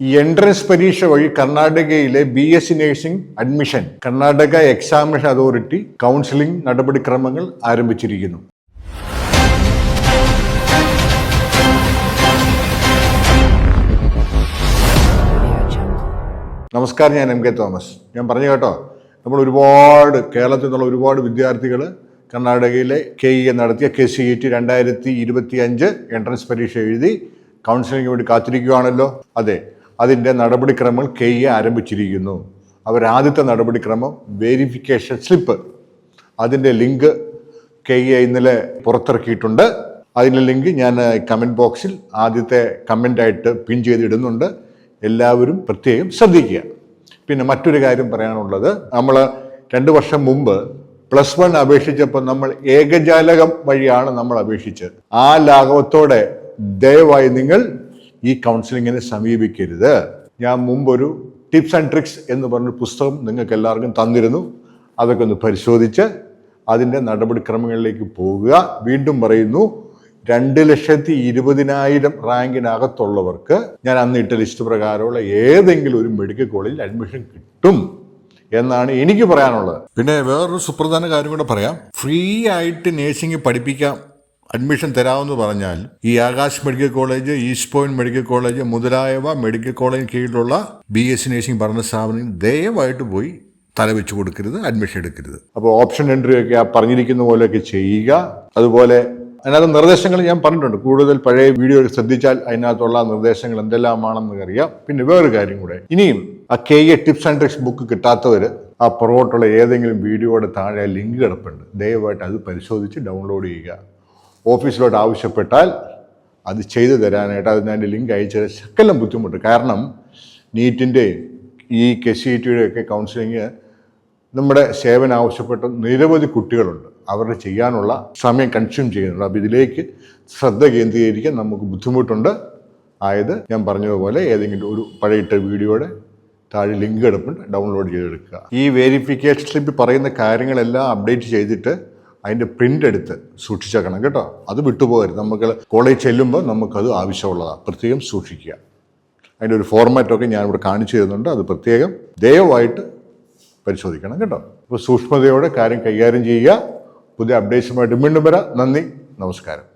Entrance പരീക്ഷ വഴി കർണാടകയിലെ B S C nursing admission Karnataka examination authority counselling നടപടിക്രമങ്ങൾ ആരംഭിച്ചിരിക്കുന്നു. നമസ്കാരം ഞാൻ എം കെ തോമസ്. ഞാൻ പറഞ്ഞു കേട്ടോ നമ്മൾ ഒരുപാട് കേരളത്തിൽ നിന്നുള്ള ഒരുപാട് വിദ്യാർത്ഥികൾ കർണാടകയിലെ കെ ഇ എ നടത്തിയ കെ സി ഇ ടി രണ്ടായിരത്തി ഇരുപത്തി അഞ്ച് എൻട്രൻസ് പരീക്ഷ എഴുതി കൗൺസിലിംഗ് വേണ്ടി കാത്തിരിക്കുകയാണല്ലോ. അതെ അതിന്റെ നടപടിക്രമങ്ങൾ കെ ആരംഭിച്ചിരിക്കുന്നു ആരംഭിച്ചിരിക്കുന്നു. അവരാദ്യത്തെ നടപടിക്രമം വെരിഫിക്കേഷൻ സ്ലിപ്പ് അതിന്റെ ലിങ്ക് കെ എ ഇന്നലെ പുറത്തിറക്കിയിട്ടുണ്ട്. അതിന്റെ ലിങ്ക് ഞാൻ കമന്റ് ബോക്സിൽ ആദ്യത്തെ കമന്റായിട്ട് പിൻ ചെയ്തിടുന്നുണ്ട്. എല്ലാവരും പ്രത്യേകം ശ്രദ്ധിക്കുക. പിന്നെ മറ്റൊരു കാര്യം പറയാനുള്ളത് നമ്മൾ രണ്ട് വർഷം മുമ്പ് പ്ലസ് വൺ അപേക്ഷിച്ചപ്പോൾ നമ്മൾ ഏകജാലകം വഴിയാണ് നമ്മൾ അപേക്ഷിച്ചത്. ആ ലാഘവത്തോടെ ദയവായി നിങ്ങൾ ഈ കൗൺസിലിങ്ങിനെ സമീപിക്കരുത്. ഞാൻ മുമ്പൊരു ടിപ്സ് ആൻഡ് ട്രിക്സ് എന്ന് പറഞ്ഞൊരു പുസ്തകം നിങ്ങൾക്ക് എല്ലാവർക്കും തന്നിരുന്നു. അതൊക്കെ ഒന്ന് പരിശോധിച്ച് അതിന്റെ നടപടിക്രമങ്ങളിലേക്ക് പോകുക വീണ്ടും പറയുന്നു രണ്ട് ലക്ഷത്തി ഇരുപതിനായിരം റാങ്കിനകത്തുള്ളവർക്ക് ഞാൻ അന്ന് ഇട്ട ലിസ്റ്റ് പ്രകാരമുള്ള ഏതെങ്കിലും ഒരു മെഡിക്കൽ കോളേജിൽ അഡ്മിഷൻ കിട്ടും എന്നാണ് എനിക്ക് പറയാനുള്ളത്. പിന്നെ വേറൊരു സുപ്രധാന കാര്യം കൂടെ പറയാം. ഫ്രീ ആയിട്ട് നേഴ്സിംഗ് പഠിപ്പിക്കാം അഡ്മിഷൻ തരാമെന്ന് പറഞ്ഞാൽ ഈ Akash medical college East Point medical college മുതലായവ മെഡിക്കൽ കോളേജിന് കീഴിലുള്ള ബി എസ് നേഴ്സിംഗ് പഠന സ്ഥാപനം ദയവായിട്ട് പോയി തലവെച്ച് കൊടുക്കരുത് അഡ്മിഷൻ എടുക്കരുത്. അപ്പോൾ ഓപ്ഷൻ എൻട്രി ഒക്കെ ആ പറഞ്ഞിരിക്കുന്ന പോലെയൊക്കെ ചെയ്യുക. അതുപോലെ അതിനകത്ത് നിർദ്ദേശങ്ങൾ ഞാൻ പറഞ്ഞിട്ടുണ്ട്. കൂടുതൽ പഴയ വീഡിയോ ശ്രദ്ധിച്ചാൽ അതിനകത്തുള്ള നിർദ്ദേശങ്ങൾ എന്തെല്ലാമാണെന്ന് അറിയാം. പിന്നെ വേറൊരു കാര്യം കൂടെ. ഇനിയും ആ K A tips and tricks book കിട്ടാത്തവർ ആ പുറകോട്ടുള്ള ഏതെങ്കിലും വീഡിയോയുടെ താഴെ ലിങ്ക് കിടപ്പുണ്ട്. ദയവായിട്ട് അത് പരിശോധിച്ച് ഡൗൺലോഡ് ചെയ്യുക. ഓഫീസിലോട്ട് ആവശ്യപ്പെട്ടാൽ അത് ചെയ്തു തരാനായിട്ട് അതിന്റെ ലിങ്ക് അയച്ചു ശക്കലം ബുദ്ധിമുട്ട്. കാരണം നീറ്റിന്റെ ഈ കെ സി ടിയുടെ ഒക്കെ കൗൺസിലിങ് നമ്മുടെ സേവന ആവശ്യപ്പെട്ട നിരവധി കുട്ടികളുണ്ട്. അവരുടെ ചെയ്യാനുള്ള സമയം കൺസ്യൂം ചെയ്യുന്നുണ്ട്. അപ്പോൾ ഇതിലേക്ക് ശ്രദ്ധ കേന്ദ്രീകരിക്കാൻ നമുക്ക് ബുദ്ധിമുട്ടുണ്ട്. ആയത് ഞാൻ പറഞ്ഞതുപോലെ ഏതെങ്കിലും ഒരു പഴയിട്ട വീഡിയോയുടെ താഴെ ലിങ്ക് കിടപ്പുണ്ട്. ഡൗൺലോഡ് ചെയ്തെടുക്കുക. ഈ വേരിഫിക്കേഷൻ സ്ലിപ്പ് പറയുന്ന കാര്യങ്ങളെല്ലാം അപ്ഡേറ്റ് ചെയ്തിട്ട് അതിന്റെ പ്രിന്റ് എടുത്ത് സൂക്ഷിച്ചേക്കണം കേട്ടോ. അത് വിട്ടുപോകരുത്. നമുക്ക് കോളേജ് ചെല്ലുമ്പോൾ നമുക്കത് ആവശ്യമുള്ളതാണ് പ്രത്യേകം സൂക്ഷിക്കുക. അതിന്റെ ഒരു ഫോർമാറ്റൊക്കെ ഞാനിവിടെ കാണിച്ചു തരുന്നുണ്ട്. അത് പ്രത്യേകം ദയവായിട്ട് പരിശോധിക്കണം കേട്ടോ. അപ്പോൾ സൂക്ഷ്മതയോടെ കാര്യം കൈകാര്യം ചെയ്യുക. പുതിയ അപ്ഡേഷനുമായിട്ട് വീണ്ടും വരാം. നന്ദി. നമസ്കാരം.